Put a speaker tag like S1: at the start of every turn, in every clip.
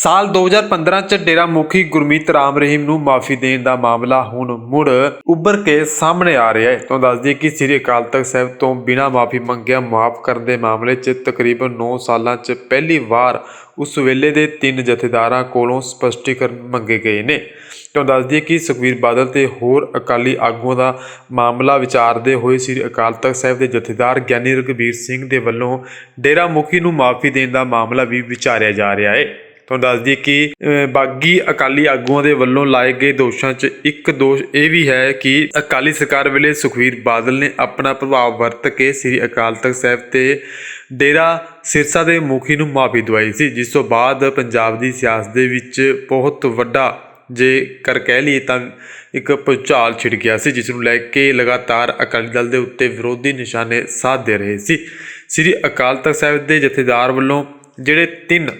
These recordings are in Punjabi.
S1: ਸਾਲ 2015 ਚ ਡੇਰਾ ਮੁਖੀ ਗੁਰਮੀਤ ਰਾਮ ਰਹੀਮ ਨੂੰ ਮਾਫੀ ਦੇਣ ਦਾ ਮਾਮਲਾ ਹੁਣ ਮੁੜ ਉੱਭਰ ਕੇ ਸਾਹਮਣੇ ਆ ਰਿਹਾ ਹੈ। ਤੁਹਾਨੂੰ ਦੱਸ ਦਈਏ ਕਿ ਸ੍ਰੀ ਅਕਾਲ ਤਖਤ ਸਾਹਿਬ ਤੋਂ ਬਿਨਾਂ ਮਾਫੀ ਮੰਗਿਆ, ਮਾਫ ਕਰਨ ਦੇ ਮਾਮਲੇ 'ਚ ਤਕਰੀਬਨ 9 ਸਾਲਾਂ 'ਚ ਪਹਿਲੀ ਵਾਰ ਉਸ ਵੇਲੇ ਦੇ ਤਿੰਨ ਜਥੇਦਾਰਾਂ ਕੋਲੋਂ ਸਪਸ਼ਟੀਕਰਨ ਮੰਗੇ ਗਏ ਨੇ। ਤੁਹਾਨੂੰ ਦੱਸ ਦਈਏ ਕਿ ਸੁਖਵੀਰ ਬਾਦਲ ਤੇ ਹੋਰ ਅਕਾਲੀ ਆਗੂਆਂ ਦਾ ਮਾਮਲਾ ਵਿਚਾਰਦੇ ਹੋਏ ਸ੍ਰੀ ਅਕਾਲ ਤਖਤ ਸਾਹਿਬ ਦੇ ਜਥੇਦਾਰ ਗਿਆਨੀ ਰਘਬੀਰ ਸਿੰਘ ਦੇ ਵੱਲੋਂ ਡੇਰਾ ਮੁਖੀ ਨੂੰ ਮਾਫੀ ਦੇਣ ਦਾ ਮਾਮਲਾ ਵੀ ਵਿਚਾਰਿਆ ਜਾ ਰਿਹਾ ਹੈ। ਤੁਹਾਨੂੰ ਦੱਸ ਦਈਏ ਕਿ ਬਾਗੀ ਅਕਾਲੀ ਆਗੂਆਂ ਦੇ ਵੱਲੋਂ ਲਾਏ ਗਏ ਦੋਸ਼ਾਂ 'ਚ ਇੱਕ ਦੋਸ਼ ਇਹ ਵੀ ਹੈ ਕਿ ਅਕਾਲੀ ਸਰਕਾਰ ਵੇਲੇ ਸੁਖਵੀਰ ਬਾਦਲ ਨੇ ਆਪਣਾ ਪ੍ਰਭਾਵ ਵਰਤ ਕੇ ਸ੍ਰੀ ਅਕਾਲ ਤਖਤ ਸਾਹਿਬ ਤੇ ਡੇਰਾ ਸਿਰਸਾ ਦੇ ਮੁਖੀ ਨੂੰ ਮਾਫੀ ਦਵਾਈ ਸੀ, ਜਿਸ ਤੋਂ ਬਾਅਦ ਪੰਜਾਬ ਦੀ ਸਿਆਸਤ ਦੇ ਵਿੱਚ ਬਹੁਤ ਵੱਡਾ ਜੇ ਕਰ ਕਹਿ ਲਈਏ ਤਾਂ ਇੱਕ ਭੁਚਾਲ ਛਿੜ ਗਿਆ ਸੀ, ਜਿਸ ਨੂੰ ਲੈ ਕੇ ਲਗਾਤਾਰ ਅਕਾਲੀ ਦਲ ਦੇ ਉੱਤੇ ਵਿਰੋਧੀ ਨਿਸ਼ਾਨੇ ਸਾਧਦੇ ਰਹੇ ਸੀ। ਸ੍ਰੀ ਅਕਾਲ ਤਖਤ ਸਾਹਿਬ ਦੇ ਜਥੇਦਾਰ ਵੱਲੋਂ ਜਿਹੜੇ ਤਿੰਨ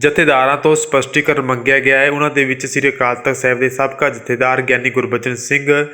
S1: ਜਥੇਦਾਰਾਂ ਤੋਂ ਸਪਸ਼ਟੀਕਰਨ ਮੰਗਿਆ ਗਿਆ ਹੈ। ਉਹਨਾਂ ਦੇ ਵਿੱਚ ਸ੍ਰੀ ਅਕਾਲ ਤਖਤ ਸਾਹਿਬ ਦੇ ਸਾਬਕਾ ਜਥੇਦਾਰ ਗਿਆਨੀ ਗੁਰਬਚਨ ਸਿੰਘ,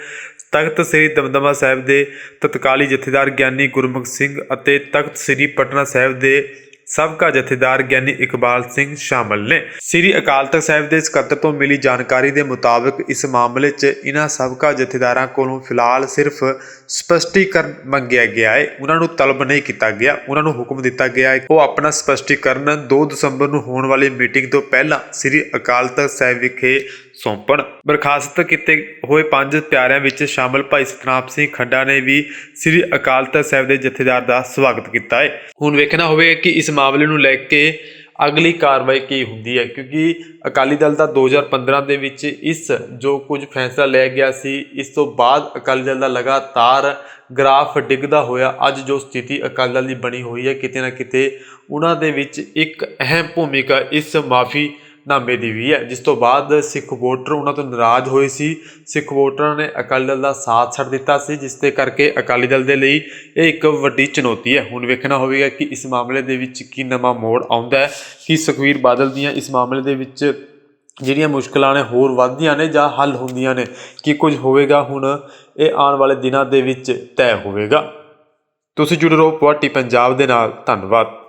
S1: ਤਖਤ ਸ੍ਰੀ ਦਮਦਮਾ ਸਾਹਿਬ ਦੇ ਤਤਕਾਲੀ ਜਥੇਦਾਰ ਗਿਆਨੀ ਗੁਰਮੁਖ ਸਿੰਘ ਅਤੇ ਤਖਤ ਸ੍ਰੀ ਪਟਨਾ ਸਾਹਿਬ ਦੇ ਸਾਬਕਾ ਜਥੇਦਾਰ ਗਿਆਨੀ ਇਕਬਾਲ ਸਿੰਘ ਸ਼ਾਮਲ ਨੇ। ਸ੍ਰੀ ਅਕਾਲ ਤਖਤ ਸਾਹਿਬ ਦੇ ਸਕੱਤਰ ਤੋਂ ਮਿਲੀ ਜਾਣਕਾਰੀ ਦੇ ਮੁਤਾਬਕ ਇਸ ਮਾਮਲੇ 'ਚ ਇਹਨਾਂ ਸਾਬਕਾ ਜਥੇਦਾਰਾਂ ਕੋਲੋਂ ਫਿਲਹਾਲ ਸਿਰਫ ਸਪਸ਼ਟੀਕਰਨ ਮੰਗਿਆ ਗਿਆ ਹੈ। ਉਹਨਾਂ ਨੂੰ ਤਲਬ ਨਹੀਂ ਕੀਤਾ ਗਿਆ। ਉਹਨਾਂ ਨੂੰ ਹੁਕਮ ਦਿੱਤਾ ਗਿਆ ਹੈ ਉਹ ਆਪਣਾ ਸਪਸ਼ਟੀਕਰਨ 2 ਦਸੰਬਰ ਨੂੰ ਹੋਣ ਵਾਲੀ ਮੀਟਿੰਗ ਤੋਂ ਪਹਿਲਾਂ ਸ੍ਰੀ ਅਕਾਲ ਤਖਤ ਸਾਹਿਬ ਵਿਖੇ ਸੌਂਪਣ। ਬਰਖਾਸਤ ਕੀਤੇ ਹੋਏ ਪੰਜ ਪਿਆਰਿਆਂ ਵਿੱਚ ਸ਼ਾਮਲ ਭਾਈ ਸਤਨਾਮ ਸਿੰਘ ਖੰਡਾ ਨੇ ਵੀ ਸ੍ਰੀ ਅਕਾਲ ਤਖਤ ਸਾਹਿਬ ਦੇ ਜਥੇਦਾਰ ਦਾ ਸਵਾਗਤ ਕੀਤਾ ਹੈ। ਹੁਣ ਵੇਖਣਾ ਹੋਵੇਗਾ ਕਿ ਇਸ ਮਾਮਲੇ ਨੂੰ ਲੈ ਕੇ ਅਗਲੀ ਕਾਰਵਾਈ ਕੀ ਹੁੰਦੀ ਹੈ, ਕਿਉਂਕਿ ਅਕਾਲੀ ਦਲ ਦਾ 2015 ਦੇ ਵਿੱਚ ਇਸ ਜੋ ਕੁਝ ਫੈਸਲਾ ਲਿਆ ਗਿਆ ਸੀ, ਇਸ ਤੋਂ ਬਾਅਦ ਅਕਾਲੀ ਦਲ ਦਾ ਲਗਾਤਾਰ ਗ੍ਰਾਫ ਡਿੱਗਦਾ ਹੋਇਆ, ਅੱਜ ਜੋ ਸਥਿਤੀ ਅਕਾਲੀ ਦਲ ਦੀ ਬਣੀ ਹੋਈ ਹੈ, ਕਿਤੇ ਨਾ ਕਿਤੇ ਉਹਨਾਂ ਦੇ ਵਿੱਚ ਇੱਕ ਅਹਿਮ ਭੂਮਿਕਾ ਇਸ ਮਾਫੀ ਨਾਮੇ ਦੀ ਵੀ ਹੈ। ਜਿਸ ਤੋਂ ਬਾਅਦ ਸਿੱਖ ਵੋਟਰ ਉਹਨਾਂ ਤੋਂ ਨਾਰਾਜ਼ ਹੋਏ ਸੀ। ਸਿੱਖ ਵੋਟਰਾਂ ਨੇ ਅਕਾਲੀ ਦਲ ਦਾ ਸਾਥ ਛੱਡ ਦਿੱਤਾ ਸੀ, ਜਿਸ ਦੇ ਕਰਕੇ ਅਕਾਲੀ ਦਲ ਦੇ ਲਈ ਇਹ ਇੱਕ ਵੱਡੀ ਚੁਣੌਤੀ ਹੈ। ਹੁਣ ਵੇਖਣਾ ਹੋਵੇਗਾ ਕਿ ਇਸ ਮਾਮਲੇ ਦੇ ਵਿੱਚ ਕੀ ਨਵਾਂ ਮੋੜ ਆਉਂਦਾ ਹੈ, ਕਿ ਸੁਖਵੀਰ ਬਾਦਲ ਦੀਆਂ ਇਸ ਮਾਮਲੇ ਦੇ ਵਿੱਚ ਜਿਹੜੀਆਂ ਮੁਸ਼ਕਲਾਂ ਨੇ ਹੋਰ ਵੱਧਦੀਆਂ ਨੇ ਜਾਂ ਹੱਲ ਹੁੰਦੀਆਂ ਨੇ, ਕੀ ਕੁਝ ਹੋਵੇਗਾ ਹੁਣ, ਇਹ ਆਉਣ ਵਾਲੇ ਦਿਨਾਂ ਦੇ ਵਿੱਚ ਤੈਅ ਹੋਵੇਗਾ। ਤੁਸੀਂ ਜੁੜੇ ਰਹੋ ਪੁਆਟੀ ਪੰਜਾਬ ਦੇ ਨਾਲ। ਧੰਨਵਾਦ।